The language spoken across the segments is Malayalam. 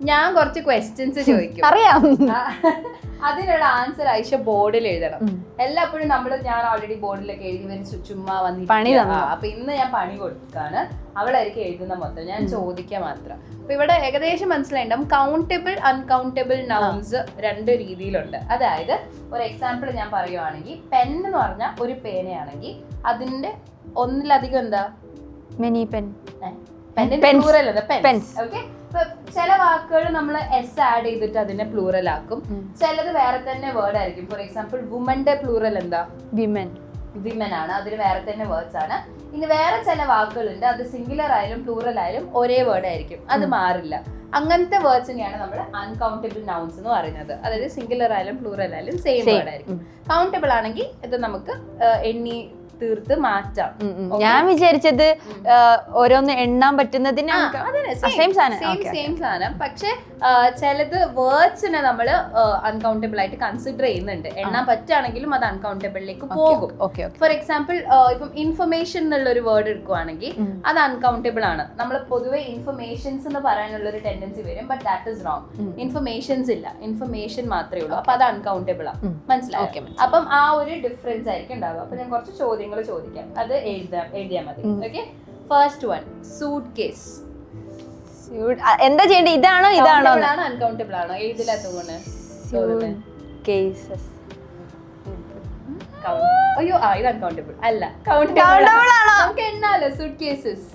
ഞാൻ കുറച്ച് ക്വസ്റ്റ്യൻസ് ചോദിക്കും. അറിയാം. അതിനുള്ള ആൻസർ ഐഷ ബോർഡിൽ എഴുതണം. എല്ലാപ്പോഴും നമ്മൾ ഞാൻ ഓൾറെഡി ബോർഡിലൊക്കെ എഴുതി വരും ചുമ്മാ വന്നി പണി. അപ്പൊ ഇന്ന് ഞാൻ പണി കൊടുക്കാണ്. അവളായിരിക്കും എഴുതുന്ന മൊത്തം. ഞാൻ ചോദിക്കുക മാത്രം. അപ്പൊ ഇവിടെ ഏകദേശം മനസ്സിലായിട്ടുണ്ടാവും കൗണ്ടബിൾ അൺകൗണ്ടബിൾ നൗൺസ് രണ്ട് രീതിയിലുണ്ട്. അതായത് ഒരു എക്സാമ്പിൾ ഞാൻ പറയുവാണെങ്കിൽ പെൻ എന്ന് പറഞ്ഞാൽ ഒരു പേനയാണെങ്കിൽ അതിന്റെ ഒന്നിലധികം എന്താ? Many pen pen. Pens okay ചില വാക്കുകൾ നമ്മൾ എസ് ആഡ് ചെയ്തിട്ട് അതിനെ പ്ലൂറൽ ആക്കും. ചിലത് വേറെ തന്നെ വേർഡ് ആയിരിക്കും. ഫോർ എക്സാമ്പിൾ വുമന്റെ പ്ലൂറൽ എന്താ? വിമൻ വിമൻ ആണ്. അതിന് വേറെ തന്നെ വേർഡ്സ് ആണ്. ഇനി വേറെ ചില വാക്കുകളുണ്ട്. അത് സിംഗുലർ ആയാലും പ്ലൂറൽ ആയാലും ഒരേ വേർഡ് ആയിരിക്കും. അത് മാറില്ല. അങ്ങനത്തെ വേർഡ്സിനെയാണ് നമ്മൾ അൺകൗണ്ടബിൾ നൗൺസ് എന്ന് പറയുന്നത്. അതായത് സിംഗുലർ ആയാലും പ്ലൂറൽ ആയാലും സെയിം വേർഡ് ആയിരിക്കും. കൗണ്ടബിൾ ആണെങ്കിൽ ഇത് നമുക്ക് എണ്ണി തീർത്ത് മാറ്റാം. ഞാൻ വിചാരിച്ചത് ഓരോന്ന് എണ്ണാൻ പറ്റുന്നതിന് സാധനം. Okay, പക്ഷെ ചിലത് വേർഡ്സിനെ നമ്മൾ അൺകൗണ്ടബിൾ ആയിട്ട് കൺസിഡർ ചെയ്യുന്നുണ്ട്. എണ്ണാൻ പറ്റുകയാണെങ്കിലും അത് അൺകൗണ്ടബിളിലേക്ക് പോകും. ഫോർ എക്സാമ്പിൾ ഇപ്പം ഇൻഫർമേഷൻ എന്നുള്ള ഒരു വേർഡ് എടുക്കുവാണെങ്കിൽ അത് അൺകൗണ്ടബിൾ ആണ്. നമ്മൾ പൊതുവെ ഇൻഫർമേഷൻസ് എന്ന് പറയാനുള്ള ഒരു ടെൻഡൻസി വരും but that is wrong informations ഇല്ല. ഇൻഫർമേഷൻ മാത്രമേ ഉള്ളൂ. അപ്പൊ അത് അൺകൗണ്ടബിൾ ആണ്. മനസ്സിലായോ. അപ്പം ആ ഒരു ഡിഫറൻസ് ആയിരിക്കും ഉണ്ടാവുക. അപ്പൊ ഞാൻ കുറച്ച് ചോദ്യങ്ങൾ ചോദിക്കാം. അത് എഴുതാം എഴുതിയാൽ മതി. Okay first one suitcase എന്താ ചെയ്യേണ്ടത്? ഇതാണോ ഇതാണോ? അൺകൗണ്ടബിൾ ആണോ എഴുതില്ലാത്ത തോന്നുന്നത് കേസസ് അയ്യോ ആ ഇത് അൺകൗണ്ടബിൾ അല്ല കൗണ്ടബിൾ ആണോ? നമുക്ക് എണ്ണാലോ സൂട്ട് കേസസ്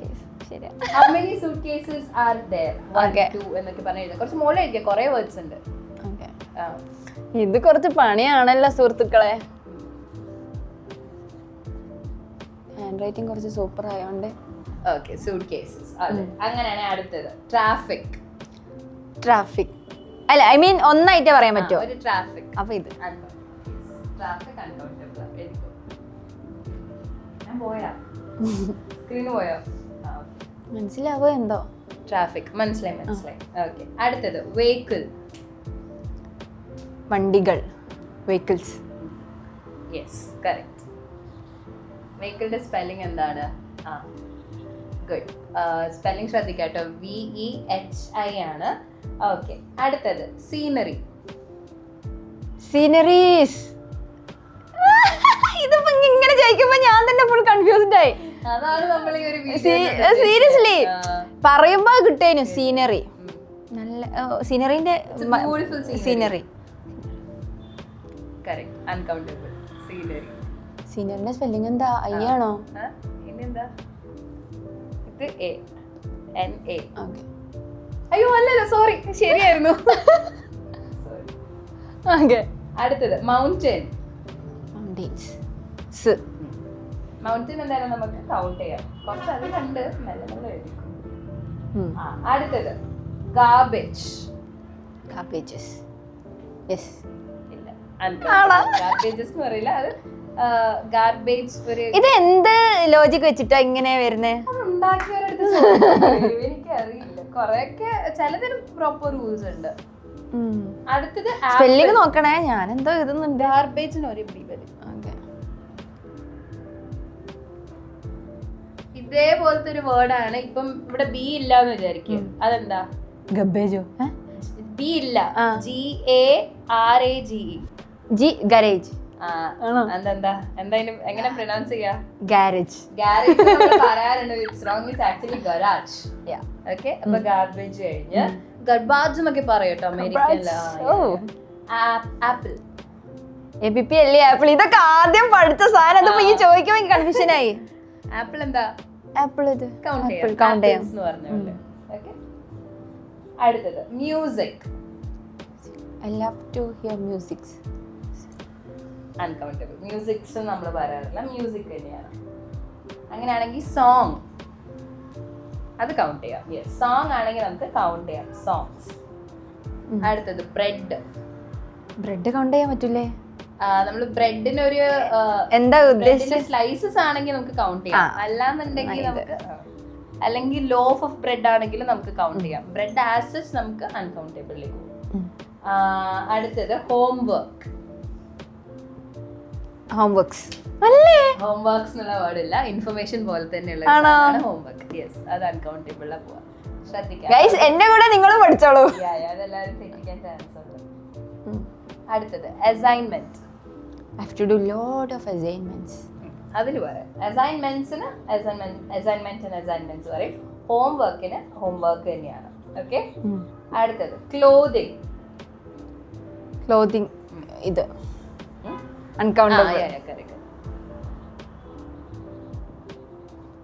കേസ് ഇത് കുറച്ച് പണിയാണല്ലോ suitcases ഹാൻഡ് റൈറ്റിംഗ് കുറച്ച് സൂപ്പർ ആയതുകൊണ്ട് ഓക്കെ സൂട്ട് കേസസ് അതെ. അങ്ങനെയാണ് അടുത്തത്. ട്രാഫിക് ട്രാഫിക് അല്ല ഐ മീൻ ഒന്നായിട്ടേ പറയാൻ പറ്റുമോ ഒരു ട്രാഫിക് അപ്പൊ ഇത്. ട്രാഫിക് മനസ്സിലാവോ എന്തോ? ട്രാഫിക് മനസ്സിലായി മനസ്സിലായി. ഓക്കെ അടുത്തത്. വെഹിക്കിൾ വണ്ടികൾ. വെഹിക്കിൾസ് യെസ് കറക്റ്റ് വെഹിക്കിളിന്റെ സ്പെല്ലിംഗ് എന്താണ്? ആ ഗുഡ് സ്പെല്ലിംഗ് ശ്രദ്ധിക്കാട്ടോ. വി ഇ എച്ച് ഐ ആണ്. ഓക്കെ അടുത്തത്. സീനറി സീനറീസ് ഇതിപ്പോ ഇങ്ങനെ ചോദിക്കുമ്പോ ഞാൻ തന്നെ ഫുൾ കൺഫ്യൂസ്ഡ് ആയി. സീരിയസ്ലി പറയുമ്പോ കിട്ടേനു സീനറി നല്ല സീനറിന്റെ സീനറി കറക്റ്റ് അൺകൗണ്ടബിൾ സീനറി സീനറിന്റെ സ്പെല്ലിംഗ് എന്താ? ഐ ആണോ? ഇത് എ എൻ എ അയ്യോ അല്ലല്ലോ സോറി ശരിയായിരുന്നു. ഓക്കെ അടുത്തത് മൗണ്ടൻ സ് മൗണ്ടൻ എന്തായാലും നമുക്ക് കൗണ്ട് ചെയ്യാം. കുറച്ച് മെല്ലെ മെല്ലെ എഴുതിക്കോ. അടുത്തത് ഗാർബേജ് ഗാർബേജസ് യെസ് ഇല്ല? ഗാർബേജസ് എന്ന് പറയില്ല. അത് ഗാർബേജ് ഒരു ഇത് എന്ത് ലോജിക് വെച്ചിട്ടാ ഇങ്ങനെ വരുന്നത് അത് ഉണ്ടാക്കിയവരടുത്ത് ചോദിക്കണം. എനിക്കറിയില്ല. കൊറേയൊക്കെ ചിലതിന് പ്രോപ്പർ റൂൾസ് ഉണ്ട്. അടുത്തത് സ്പെല്ലിംഗ് നോക്കണേ. ഞാൻ എന്തോ ഇതൊന്നുണ്ട് ഗാർബേജിന് ഒരു ബി വരും. ഇതേപോലത്തെ ഒരു വേർഡാണ് ഇപ്പം ഇവിടെ ബി ഇല്ല എന്ന് വിചാരിക്കും അതെന്താ? ഗബേജോ ബി ഇല്ല. G A R A G G garage? അതെന്താ? എന്തായാലും എങ്ങനെ പ്രൊനൗൺസ് ചെയ്യാ? ഗാരേജ് ഗാരേജ് പറയാറുണ്ട്. It's wrong it's actually garage okay അപ്പൊ ഗാർബേജ് കഴിഞ്ഞ് ഗർബാജ് എന്നൊക്കെ പറയട്ടോ അമേരിക്കയില. ഓ ആപ്പിൾ എ പി പി അല്ലേ ആപ്പിൾ ഇതൊക്കെ ആദ്യം പഠിച്ച സാധനം. അതിപ്പോ ഈ ചോദിക്കുമ്പോ കൺഫ്യൂഷൻ ആയി. ആപ്പിൾ എന്താ? ആപ്പിൾ ഇത്. കൗണ്ട് കൗണ്ട് ചെയ്യാം. ഓക്കെ അടുത്തത് music I love to hear musics uncountable musics നമ്മൾ പറയാറില്ല. മ്യൂസിക് തന്നെയാണ്. അങ്ങനെയാണെങ്കിൽ സോങ് അത് കൗണ്ട് ചെയ്യാം. യെസ് സോങ് ആണെങ്കിൽ നമുക്ക് കൗണ്ട് ചെയ്യാം. സോങ്സ് അടുത്തത് ബ്രെഡ് ബ്രെഡ് കൗണ്ട് ചെയ്യാൻ പറ്റൂലേ? നമ്മൾ ബ്രെഡിന് ഒരു എന്താ ഉദ്ദേശിച്ചത് സ്ലൈസസ് ആണെങ്കിൽ നമുക്ക് കൗണ്ട് ചെയ്യാം. അല്ലാന്നുണ്ടെങ്കിൽ നമുക്ക് അല്ലെങ്കിൽ ലോഫ് ഓഫ് ബ്രെഡ് ആണെങ്കിലും നമുക്ക് കൗണ്ട് ചെയ്യാം. ബ്രെഡ് ആസസ് നമുക്ക് അൺകൗണ്ടബിളിലേക്ക്. ആ, അടുത്തത് ഹോംവർക്ക് ഹോംവർക്സ് അല്ലേ? ഹോംവർക്സ് എന്നുള്ള വേർഡില്ല ഇൻഫർമേഷൻ പോലെ തന്നെയുള്ള? ഹോംവർക്ക് യെസ് അത് അൺകൗണ്ടബിൾ പോവാ. ഗൈസ് എന്റെ കൂടെ നിങ്ങളും പഠിച്ചോളൂ. അടുത്തത് assignment have to do lot of assignments അതിൽ പറയാം അസൈൻമെന്റ്സിന് അസൈൻമെന്റിന് അസൈൻമെന്റ്സ് പറയും. ഹോംവർക്കിന് ഹോംവർക്ക് തന്നെയാണ്. ഓക്കെ അടുത്തത് ക്ലോതിങ് ക്ലോത്തിങ് ഇത്. അൺകൗണ്ടബിൾ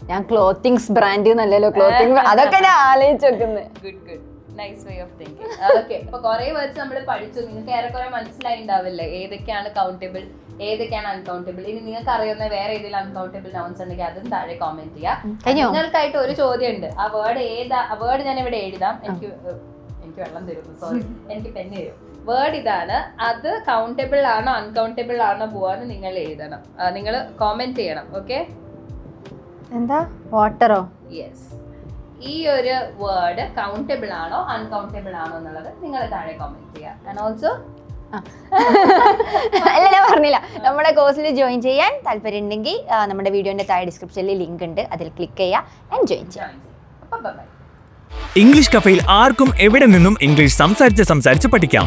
ഞാൻ ക്ലോത്തിങ്സ് ബ്രാൻഡ് എന്നല്ലല്ലോ ക്ലോത്തിങ് അതൊക്കെ ഞാൻ ആലോചിച്ച് വെക്കുന്നത് good good nice way of thinking okay അപ്പൊ കുറെ വേർഡ്സ് നമ്മൾ പഠിച്ചു. നിങ്ങൾക്ക് ഏറെക്കുറെ മനസ്സിലായി ഉണ്ടാവില്ലേ ഏതൊക്കെയാണ് കൗണ്ടബിൾ ഏതൊക്കെയാണ് അൺകൗണ്ടബിൾ ഇനി നിങ്ങൾക്ക് അറിയുന്ന വേറെ ഏതെങ്കിലും അൺകൗണ്ടബിൾ നൗൺസ് ഉണ്ടെങ്കിൽ അതും താഴെ കോമെന്റ് ചെയ്യാം? നിങ്ങൾക്കായിട്ട് ഒരു ചോദ്യം ഉണ്ട് ആ വേർഡ് ഏതാ ആ വേർഡ് ഞാൻ ഇവിടെ എഴുതാം. എനിക്ക് എനിക്ക് വെള്ളം തരുന്നു സോറി എനിക്ക് പെന്ന് തരും. വേർഡ് ഇതാണ്. അത് കൗണ്ടബിൾ ആണോ അൺകൗണ്ടബിൾ ആണോ പോവാന്ന് നിങ്ങൾ എഴുതണം. നിങ്ങൾ കോമെന്റ് ചെയ്യണം ഓക്കെ എന്താ? വാട്ടറോ യെസ് ഈ ഒരു വേർഡ് കൗണ്ടബിൾ ആണോ അൺകൗണ്ടബിൾ ആണോ എന്നുള്ളത് നിങ്ങൾ താഴെ കോമെന്റ് ചെയ്യുക ആൻഡ് ഓൾസോ അല്ല പറഞ്ഞില്ല. നമ്മുടെ കോഴ്സിൽ ജോയിൻ ചെയ്യാൻ താല്പര്യം ഉണ്ടെങ്കിൽ നമ്മുടെ വീഡിയോന്റെ താഴെ ഡിസ്ക്രിപ്ഷനിൽ ലിങ്ക് ഉണ്ട്. അതിൽ ക്ലിക്ക് ചെയ്യുക ആൻഡ് ജോയിൻ ചെയ്യാം. ഇംഗ്ലീഷ് കഫയിൽ ആർക്കും എവിടെ നിന്നും ഇംഗ്ലീഷ് സംസാരിച്ച് സംസാരിച്ച് പഠിക്കാം?